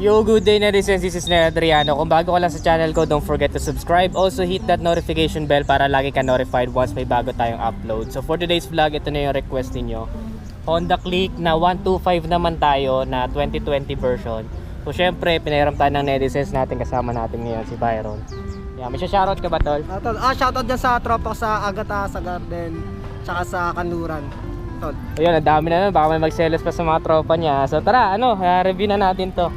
Yo, good day netizens. This is Ned Adriano. Kung bago ka lang sa channel ko, don't forget to subscribe. Also, hit that notification bell para lagi ka notified once may bago tayong upload. So, for today's vlog, ito na yung request ninyo. Honda Click na 125 naman tayo na 2020 version. So, syempre, pinahiram tayo ng netizens natin kasama natin ngayon, si Byron. Yeah, may shoutout ka ba, Tol? Ah, tol. Ah, shoutout dyan sa tropa sa Agata, sa Garden, tsaka sa Kanluran. Tol. Ayun, ang dami na nun. Baka may magselos pa sa mga tropa niya. So, tara, ano, ah, review na natin to.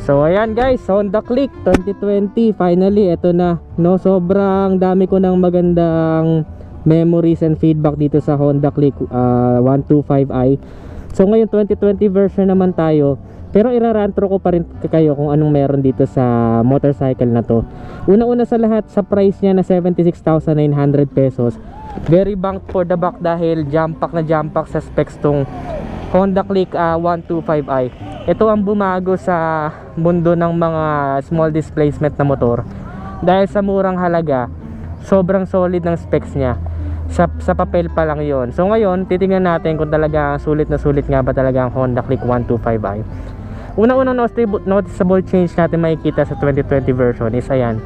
So ayan guys, Honda Click 2020 finally ito na. No, sobrang dami ko ng magandang memories and feedback dito sa Honda Click ah, 125i. So ngayon 2020 version naman tayo. Pero irarantro ko pa rin kayo kung anong meron dito sa motorcycle na to. Una-una sa lahat sa price niya na 76,900 pesos. Very bank for the buck dahil jump pack na jump pack sa specs tong Honda Click ah, 125i. Ito ang bumago sa mundo ng mga small displacement na motor. Dahil sa murang halaga, sobrang solid ng specs niya. Sa, sa papel pa lang yon. So ngayon, titingnan natin kung talaga sulit na sulit nga ba talaga ang Honda Click 125i. Una-unang noticeable, change natin makikita sa 2020 version is ayan.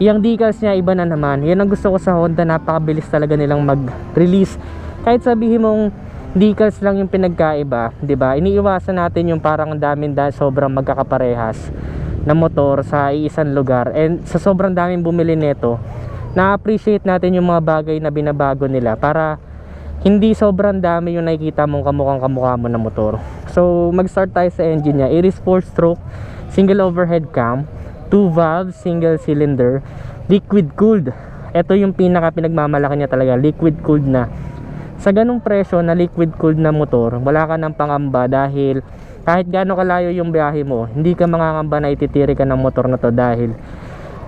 Yung decals niya iba na naman. Yan ang gusto ko sa Honda, napakabilis talaga nilang mag-release. Kahit sabihin mong decals lang yung pinagkaiba, 'di ba? Iniiwasan natin yung parang ang daming dahil sobrang magkakaparehas na motor sa isang lugar. And sa sobrang daming bumili nito, na-appreciate natin yung mga bagay na binabago nila para hindi sobrang dami yung nakikita mong kamukhang kamukha mo na motor. So, mag-start tayo sa engine niya. It is 4-stroke, single overhead cam, 2 valves, single cylinder, liquid cooled. Ito yung pinaka pinagmamalaki niya talaga, liquid cooled na. Sa ganung presyo na liquid cooled na motor, wala ka ng pangamba dahil kahit gaano kalayo yung biyahe mo, hindi ka mangangamba na ititiri ka ng motor na to dahil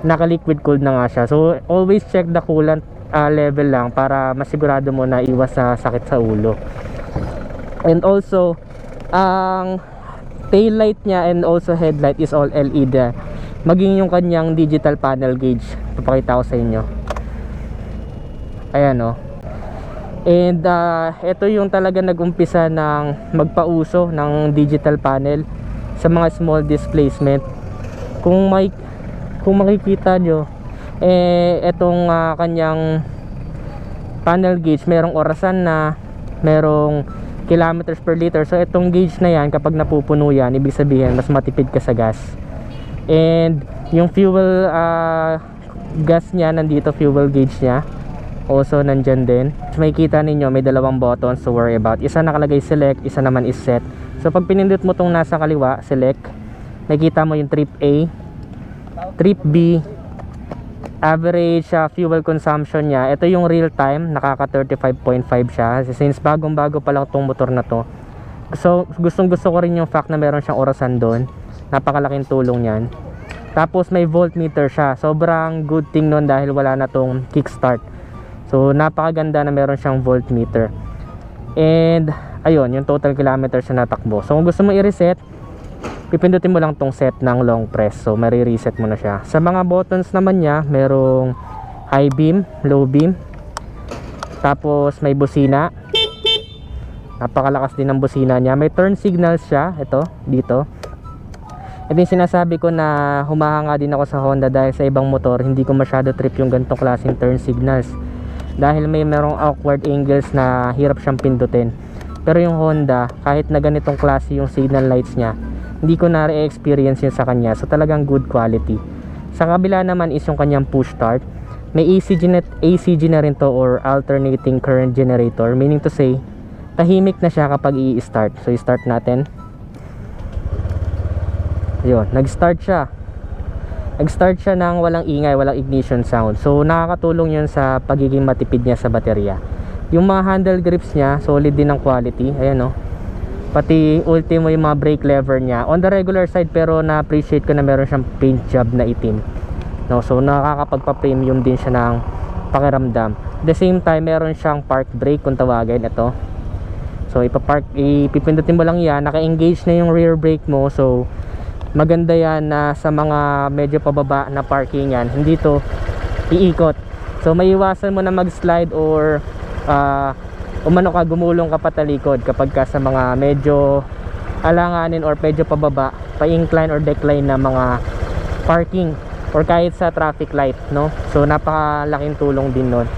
naka liquid cooled na nga siya. So always check the coolant ah, level lang para masigurado mo na iwas sa sakit sa ulo. And also, ang tail light niya and also headlight is all LED. Maging yung kanyang digital panel gauge. Papakita ko sa inyo. Ayan oh. And uh, ito yung talaga nag-umpisa ng magpauso ng digital panel sa mga small displacement. Kung may kung makikita nyo eh etong ah, kanyang panel gauge merong orasan na merong kilometers per liter. So itong gauge na yan kapag napupuno yan ibig sabihin mas matipid ka sa gas. And yung fuel ah, gas niya nandito fuel gauge niya also nandyan din. So, makikita ninyo may dalawang buttons to worry about. Isa nakalagay select. Isa naman is set. So pag pinindot mo tong nasa kaliwa select. Nakikita mo yung trip A. Trip B. Average uh, fuel consumption niya. Ito yung real time. Nakaka 35.5 siya. Since bagong bago pa lang tong motor na to. So gustong gusto ko rin yung fact na meron siyang orasan doon. Napakalaking tulong yan tapos may voltmeter siya. Sobrang good thing nun dahil wala na tong kickstart so napakaganda na meron siyang voltmeter. And ayun yung total kilometers na natakbo. So kung gusto mo i-reset pipindutin mo lang tong set ng long press. So marireset mo na siya. Sa mga buttons naman niya merong high beam, low beam. Tapos may busina. Napakalakas din ng busina niya. May turn signals siya. Ito dito. Ito yung sinasabi ko na humahanga din ako sa Honda dahil sa ibang motor hindi ko masyado trip yung ganitong klaseng turn signals dahil may merong awkward angles na hirap siyang pindutin. Pero yung Honda kahit na ganitong klase yung signal lights niya hindi ko na experience yun sa kanya. So talagang good quality. Sa kabila naman is yung kanyang push start. May ACG na, ACG na rin to or alternating current generator. Meaning to say tahimik na siya kapag i-start. So i-start natin. Yun nag-start siya nag-start siya ng walang ingay walang ignition sound. So nakakatulong yun sa pagiging matipid niya sa baterya. Yung mga handle grips niya solid din ng quality. Ayan o pati ultimo yung mga brake lever niya. On the regular side pero na appreciate ko na meron siyang paint job na itim. No so nakakapagpa-premium din siya ng pakiramdam. The same time meron siyang park brake kung tawagin ito. So ipapark ipipindutin mo lang yan. Naka-engage na yung rear brake mo. So maganda yan na sa mga medyo pababa na parkingan hindi to iikot. So may iwasan mo na mag-slide or ah, umano ka gumulong ka patalikod kapag ka sa mga medyo alanganin or medyo pababa pa-incline or decline na mga parking or kahit sa traffic light no? So napakalaking tulong din nun.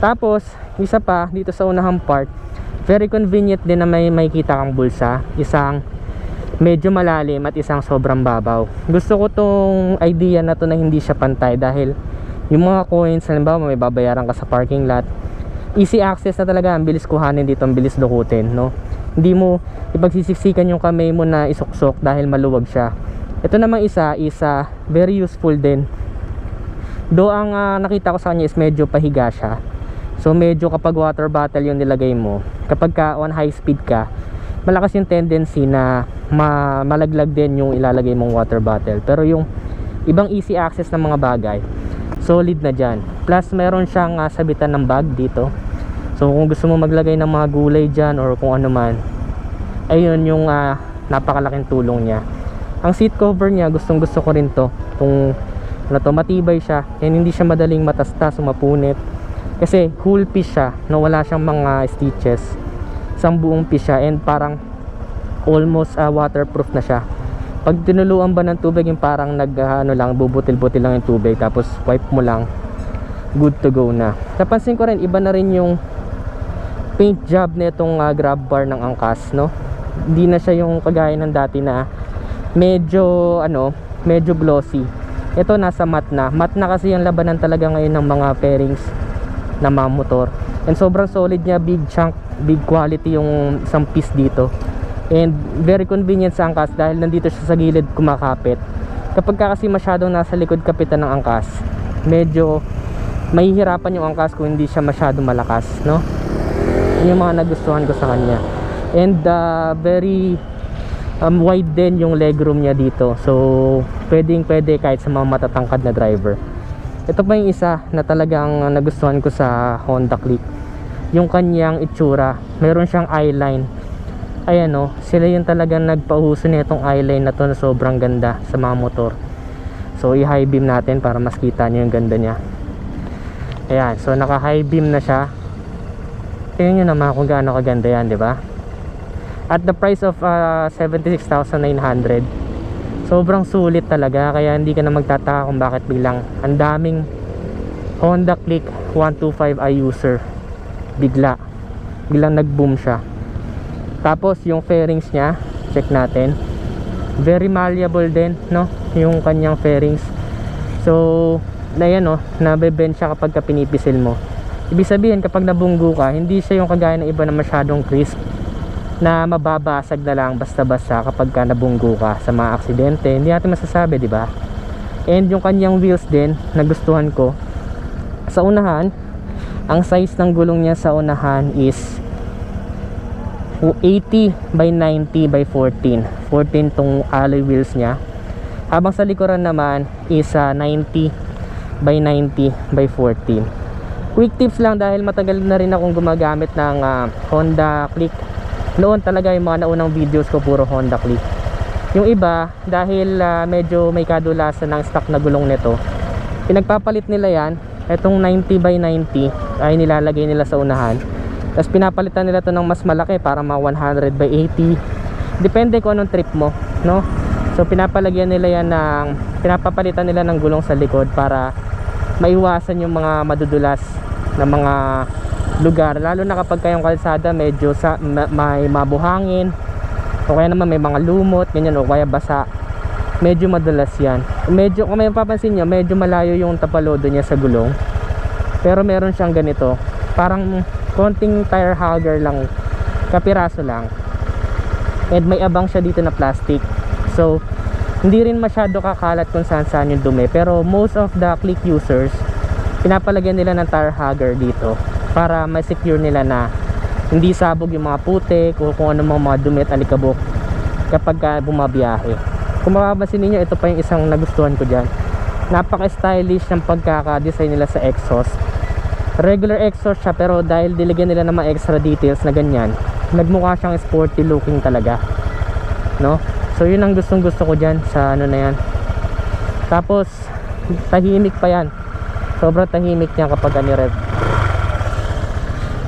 Tapos isa pa dito sa unahang part very convenient din na may makikita kang bulsa isang medyo malalim at isang sobrang babaw. Gusto ko tong idea na to na hindi siya pantay dahil yung mga coins halimbawa may babayaran ka sa parking lot easy access na talaga. Ang bilis kuhanin dito ang bilis dukutin no? Hindi mo ipagsisiksikan yung kamay mo na isuksok dahil maluwag siya. Ito namang isa isa very useful din. Do ang ah, nakita ko sa kanya is medyo pahiga siya. So medyo kapag water bottle yung nilagay mo kapag ka on high speed ka malakas yung tendency na ma malaglag din yung ilalagay mong water bottle. Pero yung ibang easy access na mga bagay solid na dyan. Plus meron siyang ah, sabitan ng bag dito. So kung gusto mo maglagay ng mga gulay dyan or kung ano man ayun yung ah, napakalaking tulong niya. Ang seat cover niya gustong gusto ko rin to. Kung ano to matibay siya and hindi siya madaling matastas o mapunit kasi whole piece siya no wala siyang mga stitches. Isang buong piece siya and parang almost ah, waterproof na siya. Pag tinuluan ba ng tubig yung parang nag ah, ano lang bubutil-butil lang yung tubig tapos wipe mo lang good to go na. Napansin ko rin iba na rin yung paint job nitong uh, grab bar ng angkas no? Hindi na siya yung kagaya ng dati na medyo ano medyo glossy. Ito nasa matte na. Matte na kasi yung labanan talaga ngayon ng mga pairings na mga motor. And sobrang solid niya big chunk big quality yung isang piece dito and very convenient sa angkas dahil nandito siya sa gilid kumakapit. Kapag ka kasi masyadong nasa likod kapitan ng angkas medyo mahihirapan yung angkas kung hindi siya masyadong malakas no? Yun yung mga nagustuhan ko sa kanya. And uh, very um, wide din yung legroom niya dito. So pwedeng pwede kahit sa mga matatangkad na driver. Ito pa yung isa na talagang nagustuhan ko sa Honda Click. Yung kanyang itsura. Meron siyang eyeline ayan o sila yung talagang nagpauso nitong eyeline na to na sobrang ganda sa mga motor. So i-high beam natin para mas kita nyo yung ganda niya. Ayan so naka high beam na siya. Tingnan nyo naman kung gaano kaganda yan di ba? At the price of uh, 76,900 sobrang sulit talaga kaya hindi ka na magtataka kung bakit biglang ang daming Honda Click 125i user. Bigla. Biglang nag boom siya tapos yung fairings niya check natin. Very malleable din no? Yung kanyang fairings. So na yan no nabebend siya kapag ka pinipisil mo. Ibig sabihin kapag nabunggo ka hindi siya yung kagaya ng iba na masyadong crisp na mababasag na lang basta-basta kapag ka nabunggo ka sa mga aksidente. Hindi natin masasabi di ba? And yung kanyang wheels din nagustuhan ko. Sa unahan ang size ng gulong niya sa unahan is 80 by 90 by 14 14 tong alloy wheels niya. Habang sa likuran naman is ah, 90 by 90 by 14 quick tips lang dahil matagal na rin akong gumagamit ng ah, Honda Click. Noon talaga yung mga naunang videos ko puro Honda Click. Yung iba dahil ah, medyo may kadulasan ng stock na gulong nito pinagpapalit nila yan. Etong 90 by 90 ay nilalagay nila sa unahan tapos pinapalitan nila to ng mas malaki para mga 100 by 80 depende kung anong trip mo no? So pinapalagyan nila yan ng pinapapalitan nila ng gulong sa likod para maiwasan yung mga madudulas na mga lugar. Lalo na kapag kayong kalsada medyo sa, ma- may mabuhangin o kaya naman may mga lumot ganyan o kaya basa. Medyo madulas yan. Medyo kung may mapapansin nyo medyo malayo yung tapalodo niya sa gulong. Pero meron siyang ganito. Parang konting tire hugger lang. Kapiraso lang. And may abang siya dito na plastic. So hindi rin masyado kakalat kung saan saan yung dumi. Pero most of the click users pinapalagyan nila ng tire hugger dito para ma-secure nila na hindi sabog yung mga putik o kung ano mga dumi at alikabok kapag ka bumabiyahe. Kung mapapansin ninyo ito pa yung isang nagustuhan ko dyan. Napaka-stylish ng pagkaka-design nila sa exhaust regular exhaust siya pero dahil dilagyan nila ng mga extra details na ganyan nagmukha siyang sporty looking talaga. No? So yun ang gustong gusto ko dyan sa ano na yan. Tapos tahimik pa yan. Sobrang tahimik niya kapag ano rev.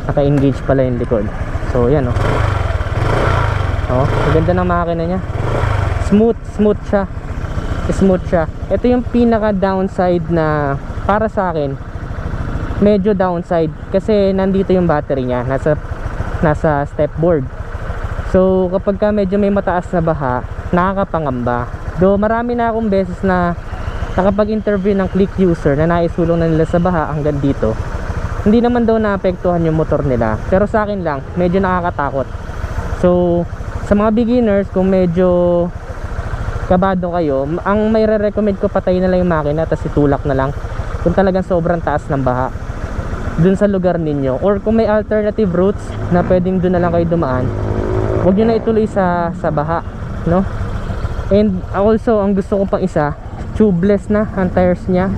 Naka-engage pala yung likod. So yan oh. Oh maganda ng makina niya. Smooth smooth siya. Smooth siya. Ito yung pinaka downside na para sa akin medyo downside kasi nandito yung battery niya nasa nasa step board. So kapag ka medyo may mataas na baha nakakapangamba. Do marami na akong beses na nakapag-interview ng click user na naisulong na nila sa baha hanggang dito. Hindi naman daw naapektuhan yung motor nila pero sa akin lang medyo nakakatakot. So sa mga beginners kung medyo kabado kayo ang may re-recommend ko patayin na lang yung makina tapos itulak na lang kung talagang sobrang taas ng baha dun sa lugar ninyo. Or kung may alternative routes na pwedeng dun na lang kayo dumaan huwag nyo na ituloy sa, sa baha no? And also ang gusto ko pang isa tubeless na ang tires nya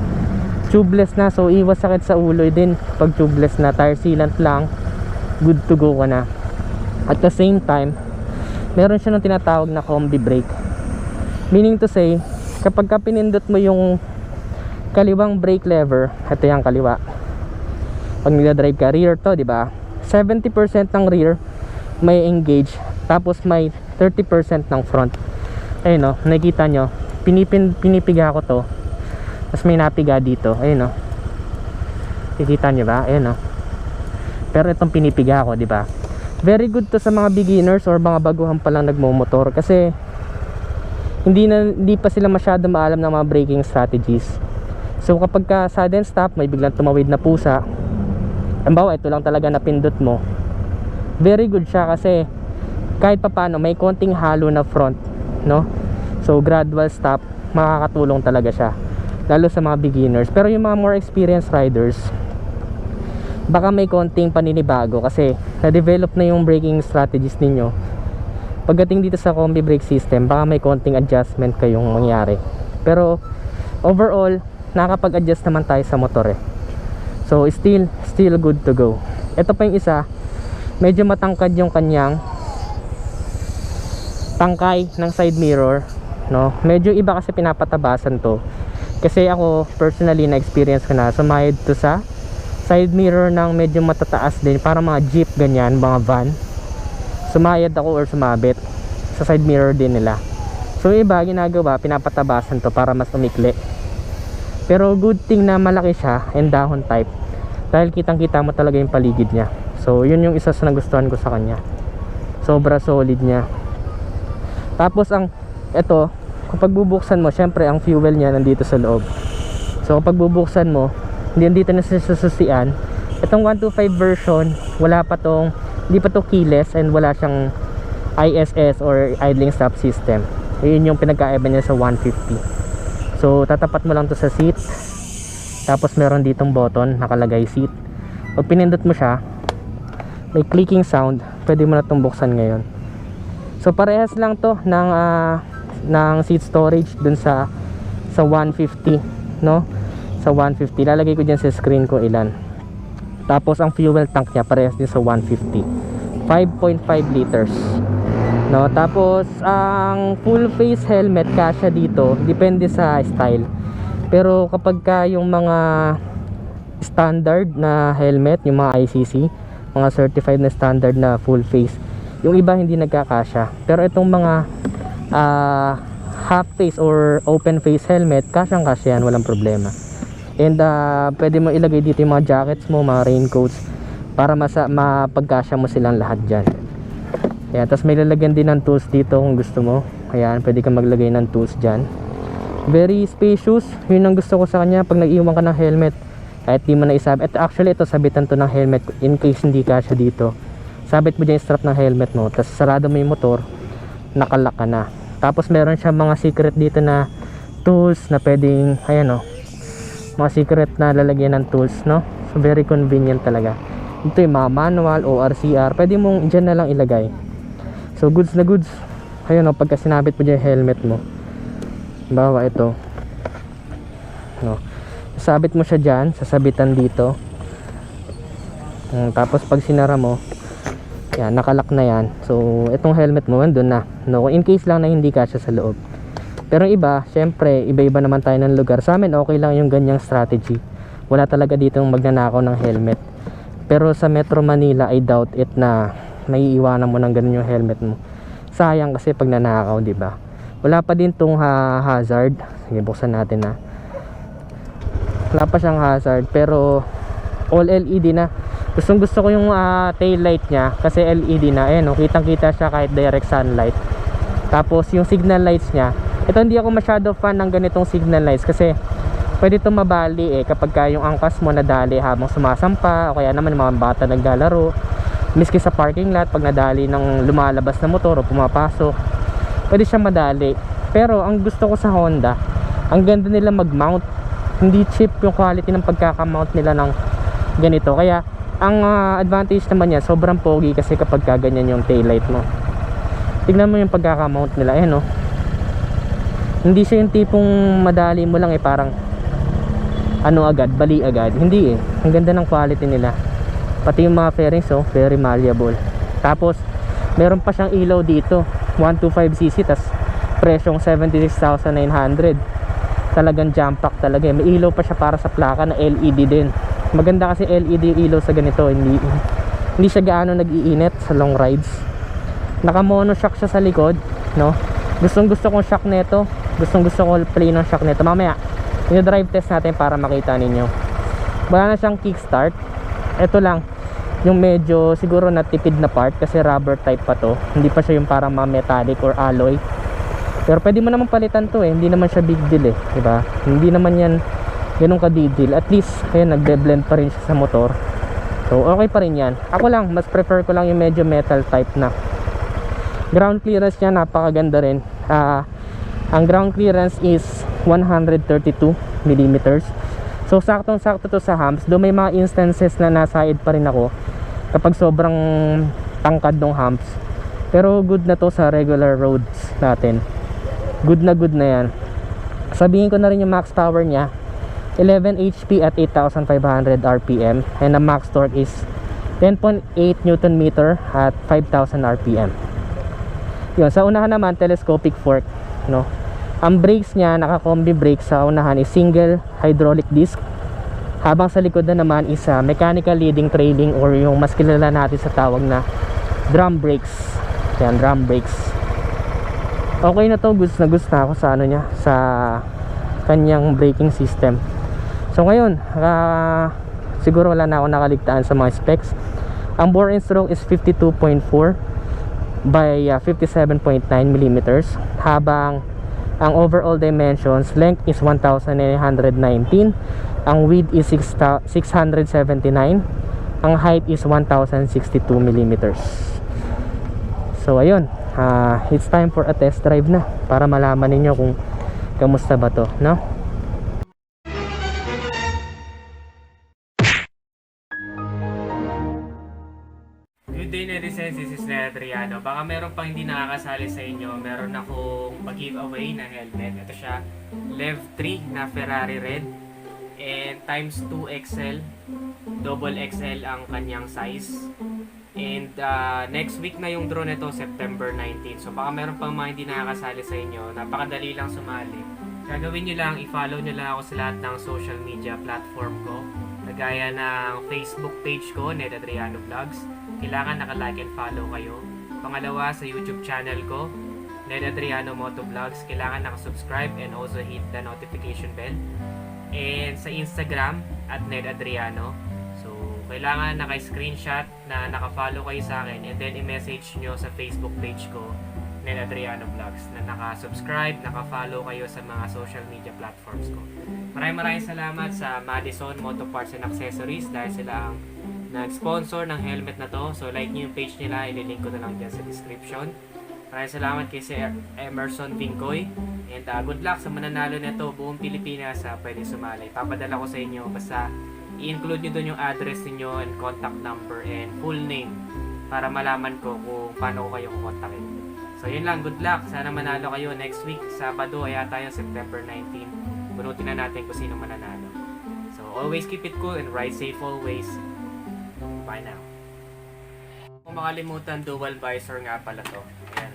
tubeless na so iwas sakit sa ulo din. Pag tubeless na tire sealant lang good to go ka na. At the same time meron siya ng tinatawag na combi brake. Meaning to say kapag ka pinindot mo yung kaliwang brake lever ito yung kaliwa pag nagdadrive ka rear to di ba? 70% ng rear may engage tapos may 30% ng front. Ayun no? Nakikita nyo pinipin, pinipiga ko to tapos may napiga dito. Ayun no? Nakikita nyo ba? Ayun no? Pero itong pinipiga ko di ba? Very good to sa mga beginners or mga baguhan pa lang nagmomotor kasi hindi na hindi pa sila masyado maalam ng mga braking strategies. So kapag ka sudden stop may biglang tumawid na pusa Halimbawa, ito lang talaga napindot mo. Very good siya kasi kahit papano may konting halo na front, no? So gradual stop, makakatulong talaga siya. Lalo sa mga beginners. Pero yung mga more experienced riders, baka may konting paninibago kasi na-develop na yung braking strategies ninyo. Pagdating dito sa combi brake system, baka may konting adjustment kayong mangyari. Pero overall, nakakapag-adjust naman tayo sa motor eh. So still still good to go. Ito pa yung isa, medyo matangkad yung kanyang tangkay ng side mirror, no? Medyo iba kasi pinapatabasan to. Kasi ako personally na experience ko na sumayad to sa side mirror ng medyo matataas din para mga jeep ganyan, mga van. Sumayad ako or sumabit sa side mirror din nila. So iba ginagawa, pinapatabasan to para mas umikli. Pero good thing na malaki siya and dahon type. Dahil kitang kita mo talaga yung paligid niya. So yun yung isa sa nagustuhan ko sa kanya. Sobra solid niya. Tapos ang ito, kapag bubuksan mo, syempre ang fuel niya nandito sa loob. So kapag bubuksan mo, hindi dito na sa susian. Itong 125 version, wala pa tong hindi pa to keyless and wala siyang ISS or idling stop system. Yun yung pinagkaiba niya sa 150. So tatapat mo lang to sa seat. Tapos meron ditong button nakalagay seat. Pag pinindot mo siya, may clicking sound. Pwede mo na itong buksan ngayon. So parehas lang to ng ah, ng seat storage dun sa sa 150, no? Sa 150. Lalagay ko diyan sa screen ko ilan. Tapos ang fuel tank niya parehas din sa 150. 5.5 liters. No, tapos ang full face helmet kasya dito, depende sa style. Pero kapag ka yung mga standard na helmet, yung mga ICC, mga certified na standard na full face, yung iba hindi nagkakasya. Pero itong mga ah, half face or open face helmet, kasyang kasya yan, walang problema. And ah, pwede mo ilagay dito yung mga jackets mo, mga raincoats para masa mapagkasya mo silang lahat dyan. Ayan, tapos may lalagyan din ng tools dito kung gusto mo. Ayan, pwede kang maglagay ng tools dyan. Very spacious. Yun ang gusto ko sa kanya pag nag-iwan ka ng helmet. Kahit di mo na isabit. At actually, ito sabitan to ng helmet in case hindi ka siya dito. Sabit mo dyan yung strap ng helmet mo. Tapos sarado mo yung motor. Nakalak ka na. Tapos meron siya mga secret dito na tools na pwedeng, ayan o. mga secret na lalagyan ng tools, no? So, very convenient talaga. Ito yung mga manual, ORCR. Pwede mong dyan na lang ilagay. So goods na goods. Ayun o, pagka sinabit mo yung helmet mo. Bawa ito. no. Sabit mo siya dyan sasabitan dito. Mm, tapos pag sinara mo yan nakalak na yan. So itong helmet mo nandun na. No in case lang na hindi kasya sa loob. Pero iba syempre iba iba naman tayo ng lugar. Sa amin okay lang yung ganyang strategy. Wala talaga dito magnanakaw ng helmet. Pero sa Metro Manila I doubt it na may iwanan mo ng ganun yung helmet mo. Sayang kasi pag nanakaw di ba? Wala pa din tong ha- hazard. Sige buksan natin na wala pa siyang hazard pero all LED na. Gustong gusto ko yung ah, tail light niya kasi LED na. Eh no kitang kita siya kahit direct sunlight. Tapos yung signal lights niya ito hindi ako masyado fan ng ganitong signal lights kasi pwede itong mabali eh kapag ka yung angkas mo nadali habang sumasampa o kaya naman mga bata naglalaro miski sa parking lot pag nadali ng lumalabas na motor o pumapasok pwede siya madali. Pero ang gusto ko sa Honda ang ganda nila mag mount hindi cheap yung quality ng pagkakamount nila ng ganito. Kaya ang ah, advantage naman niya sobrang pogi kasi kapag kaganyan yung taillight mo. Tignan mo yung pagkakamount nila eh no hindi siya yung tipong madali mo lang eh parang ano agad, bali agad. Hindi eh, ang ganda ng quality nila pati yung mga fairings oh, very malleable. Tapos meron pa siyang ilaw dito 125cc tas presyong 76,900 talagang jump pack talaga eh. may ilaw pa siya para sa plaka na LED din. Maganda kasi LED yung ilaw sa ganito hindi, hindi siya gaano nag-iinit sa long rides. Naka mono shock siya sa likod no? Gustong gusto kong shock nito gustong gusto ko play ng shock nito mamaya i-drive test natin para makita ninyo. Wala na siyang kickstart. Ito lang yung medyo siguro natipid na part kasi rubber type pa to. Hindi pa siya yung parang mga metallic or alloy. Pero pwede mo naman palitan to eh. Hindi naman siya big deal eh di ba? Hindi naman yan ganun ka deal. At least kaya nagbe-blend pa rin siya sa motor. So okay pa rin yan. Ako lang mas prefer ko lang yung medyo metal type na. Ground clearance niya napakaganda rin. Ah, ang ground clearance is 132 millimeters so saktong sakto to sa humps. Do may mga instances na nasa pa rin ako kapag sobrang tangkad ng humps. Pero good na to sa regular roads natin. Good na good na yan. Sabihin ko na rin yung max power niya. 11 HP at 8500 RPM and the max torque is 10.8 Newton meter at 5000 RPM yun sa unahan naman telescopic fork no ang brakes niya naka combi brake sa unahan is single hydraulic disc. Habang sa likod na naman is ah, mechanical leading trailing or yung mas kilala natin sa tawag na drum brakes. Yan drum brakes. Okay na to goods na goods na ako sa ano niya sa kanyang braking system. So ngayon ah, siguro wala na ako nakaligtaan sa mga specs. Ang bore and stroke is 52.4 by uh, 57.9 millimeters. Habang ang overall dimensions length is 1919 ang width is 6 679 ang height is 1062 millimeters. So ayun. Ah, it's time for a test drive na para malaman ninyo kung kamusta ba to no Baka meron pang hindi nakakasali sa inyo. Meron akong mag-giveaway na helmet. Ito siya, Lev 3 na Ferrari Red. And times 2 XL. Double XL ang kanyang size. And uh, next week na yung drone nito, September 19. So baka meron pang mga hindi nakakasali sa inyo. Napakadali lang sumali. Gagawin nyo lang, i-follow nyo lang ako sa lahat ng social media platform ko. Kagaya ng Facebook page ko, Ned Adriano Vlogs. Kailangan naka-like and follow kayo. Pangalawa, sa YouTube channel ko, Ned Adriano Moto Vlogs. Kailangan naka-subscribe and also hit the notification bell. And sa Instagram, at Ned Adriano. So, kailangan naka-screenshot na naka-follow kayo sa akin and then i-message nyo sa Facebook page ko, Ned Adriano Vlogs, na naka-subscribe, naka-follow kayo sa mga social media platforms ko. Maraming maraming salamat sa Madison Moto Parts and Accessories dahil sila ang nag-sponsor ng helmet na to. So like nyo yung page nila, ililink ko na lang dyan sa description. Maraming salamat kay Sir Emerson Vincoy. And uh, good luck sa mananalo nito buong Pilipinas sa pwede sumali. Papadala ko sa inyo basta i-include nyo doon yung address niyo and contact number and full name para malaman ko kung paano ko kayo kukontakin. So yun lang, good luck. Sana manalo kayo next week. Sabado ay ata yung September 19. bunutin na natin kung sino mananalo. So, always keep it cool and ride safe always. Bye now. Kung makalimutan, dual visor nga pala to. Ayan.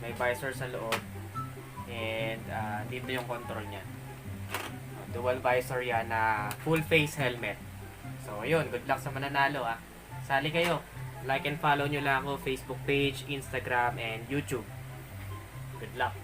May visor sa loob. And ah, dito yung control niya. Dual visor yan na full face helmet. So, ayun. Good luck sa mananalo ah. Sali kayo. Like and follow nyo lang ako Facebook page, Instagram, and YouTube. Good luck.